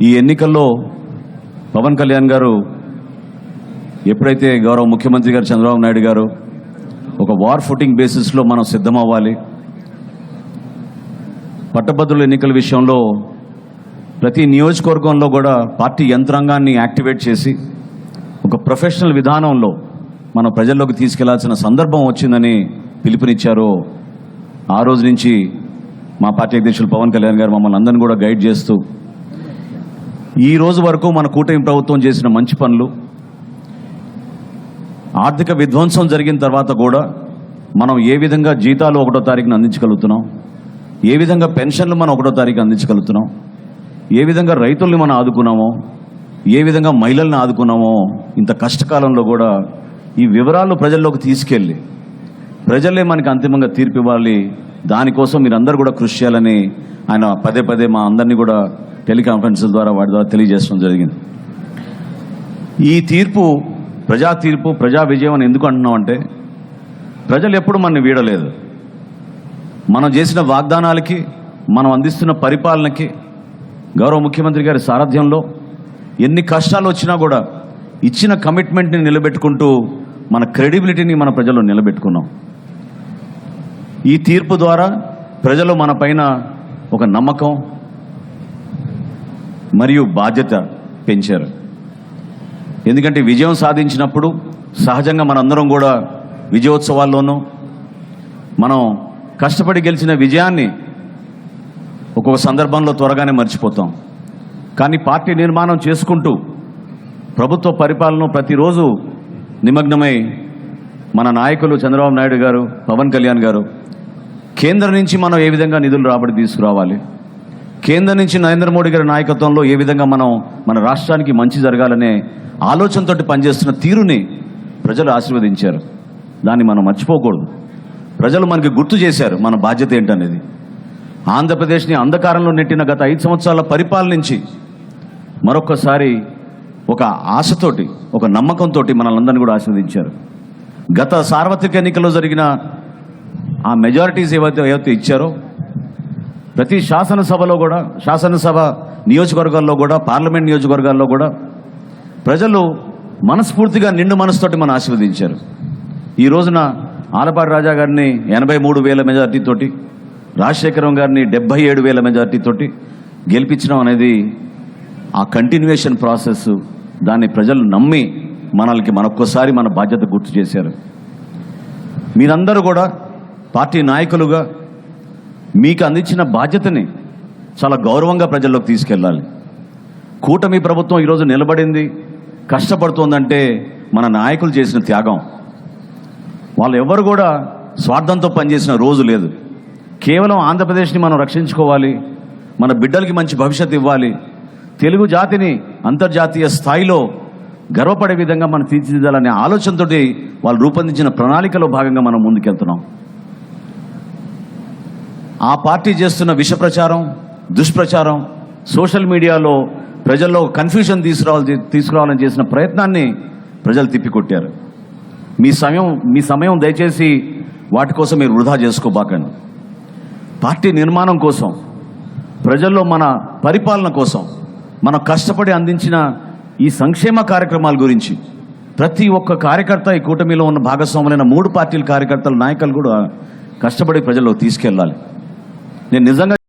ఈ ఎన్నికల్లో పవన్ కళ్యాణ్ గారు ఎప్పుడైతే గౌరవ ముఖ్యమంత్రి గారు చంద్రబాబు నాయుడు గారు ఒక వార్ ఫుటింగ్ బేసిస్లో మనం సిద్ధమవ్వాలి పట్టభద్రుల ఎన్నికల విషయంలో ప్రతి నియోజకవర్గంలో కూడా పార్టీ యంత్రాంగాన్ని యాక్టివేట్ చేసి ఒక ప్రొఫెషనల్ విధానంలో మన ప్రజల్లోకి తీసుకెళ్ళాల్సిన సందర్భం వచ్చిందని పిలుపునిచ్చారో. ఆ రోజు నుంచి మా పార్టీ అధ్యక్షులు పవన్ కళ్యాణ్ గారు మమ్మల్ని అందరినీ కూడా గైడ్ చేస్తూ ఈ రోజు వరకు మన కూటమి ప్రభుత్వం చేసిన మంచి పనులు ఆర్థిక విధ్వంసం జరిగిన తర్వాత కూడా మనం ఏ విధంగా జీతాలు ఒకటో తారీఖున అందించగలుగుతున్నాం ఏ విధంగా పెన్షన్లు మనం ఒకటో తారీఖు అందించగలుగుతున్నాం ఏ విధంగా రైతుల్ని మనం ఆదుకున్నామో ఏ విధంగా మహిళల్ని ఆదుకున్నామో ఇంత కష్టకాలంలో కూడా ఈ వివరాలు ప్రజల్లోకి తీసుకెళ్ళి ప్రజలే మనకి అంతిమంగా తీర్పు ఇవ్వాలి దానికోసం మీరందరూ కూడా కృషి చేయాలని ఆయన పదే పదే మా అందరినీ కూడా టెలికాన్ఫరెన్స్ ద్వారా వాటి ద్వారా తెలియజేయడం జరిగింది. ఈ తీర్పు ప్రజా తీర్పు ప్రజా విజయం అని ఎందుకు అంటున్నాం అంటే ప్రజలు ఎప్పుడు మనని వీడలేదు. మనం చేసిన వాగ్దానాలకి మనం అందిస్తున్న పరిపాలనకి గౌరవ ముఖ్యమంత్రి గారి సారథ్యంలో ఎన్ని కష్టాలు వచ్చినా కూడా ఇచ్చిన కమిట్మెంట్ని నిలబెట్టుకుంటూ మన క్రెడిబిలిటీని మన ప్రజలు నిలబెట్టుకున్నాం. ఈ తీర్పు ద్వారా ప్రజలు మన పైన ఒక నమ్మకం మరియు బాధ్యత పెంచారు. ఎందుకంటే విజయం సాధించినప్పుడు సహజంగా మనందరం కూడా విజయోత్సవాల్లోనూ మనం కష్టపడి గెలిచిన విజయాన్ని ఒక్కొక్క సందర్భంలో త్వరగానే మర్చిపోతాం. కానీ పార్టీ నిర్మాణం చేసుకుంటూ ప్రభుత్వ పరిపాలన ప్రతిరోజు నిమగ్నమై మన నాయకులు చంద్రబాబు నాయుడు గారు పవన్ కళ్యాణ్ గారు కేంద్రం నుంచి మనం ఏ విధంగా నిధులు రాబడి తీసుకురావాలి? కేంద్రం నుంచి నరేంద్ర మోడీ గారి నాయకత్వంలో ఏ విధంగా మనం మన రాష్ట్రానికి మంచి జరగాలనే ఆలోచనతోటి పనిచేస్తున్న తీరుని ప్రజలు ఆశీర్వదించారు. దాన్ని మనం మర్చిపోకూడదు. ప్రజలు మనకి గుర్తు చేశారు మన బాధ్యత ఏంటనేది. ఆంధ్రప్రదేశ్ని అంధకారంలో నెట్టిన గత ఐదు సంవత్సరాల పరిపాలన నుంచి మరొకసారి ఒక ఆశతోటి ఒక నమ్మకంతో మనల్ందరినీ కూడా ఆశీర్వదించారు. గత సార్వత్రిక ఎన్నికల్లో జరిగిన ఆ మెజారిటీస్ ఏవైతే ఏవైతే ఇచ్చారో ప్రతి శాసనసభలో కూడా శాసనసభ నియోజకవర్గాల్లో కూడా పార్లమెంట్ నియోజకవర్గాల్లో కూడా ప్రజలు మనస్ఫూర్తిగా నిండు మనసుతోటి మనం ఆశీర్వదించారు. ఈ రోజున ఆలపాటి రాజా గారిని ఎనభై మూడు వేల మెజార్టీతోటి రాజశేఖరం గారిని డెబ్బై ఏడు వేల మెజార్టీతోటి గెలిపించడం అనేది ఆ కంటిన్యూషన్ ప్రాసెస్ దాన్ని ప్రజలు నమ్మి మనల్కి మనొక్కసారి మన బాధ్యత గుర్తు చేశారు. మీరందరూ కూడా పార్టీ నాయకులుగా మీకు అందించిన బాధ్యతని చాలా గౌరవంగా ప్రజల్లోకి తీసుకెళ్ళాలి. కూటమి ప్రభుత్వం ఈరోజు నిలబడింది. కష్టపడుతోందంటే మన నాయకులు చేసిన త్యాగం. వాళ్ళు ఎవరు కూడా స్వార్థంతో పనిచేసిన రోజు లేదు. కేవలం ఆంధ్రప్రదేశ్ని మనం రక్షించుకోవాలి. మన బిడ్డలకి మంచి భవిష్యత్తు ఇవ్వాలి. తెలుగు జాతిని అంతర్జాతీయ స్థాయిలో గర్వపడే విధంగా మనం తీర్చిదిద్దాలనే ఆలోచనతోటి వాళ్ళు రూపొందించిన ప్రణాళికలో భాగంగా మనం ముందుకెళ్తున్నాం. ఆ పార్టీ చేస్తున్న విష ప్రచారం దుష్ప్రచారం సోషల్ మీడియాలో ప్రజల్లో కన్ఫ్యూజన్ తీసుకురావాలి తీసుకురావాలని చేసిన ప్రయత్నాన్ని ప్రజలు తిప్పికొట్టారు. మీ సమయం మీ సమయం దయచేసి వాటి కోసం మీరు వృధా చేసుకోబాకండి పార్టీ నిర్మాణం కోసం ప్రజల్లో మన పరిపాలన కోసం మనం కష్టపడి అందించిన ఈ సంక్షేమ కార్యక్రమాల గురించి ప్రతి ఒక్క కార్యకర్త ఈ కూటమిలో ఉన్న భాగస్వాములైన మూడు పార్టీల కార్యకర్తల నాయకులు కూడా కష్టపడి ప్రజల్లో తీసుకెళ్ళాలి. నేను నిజంగా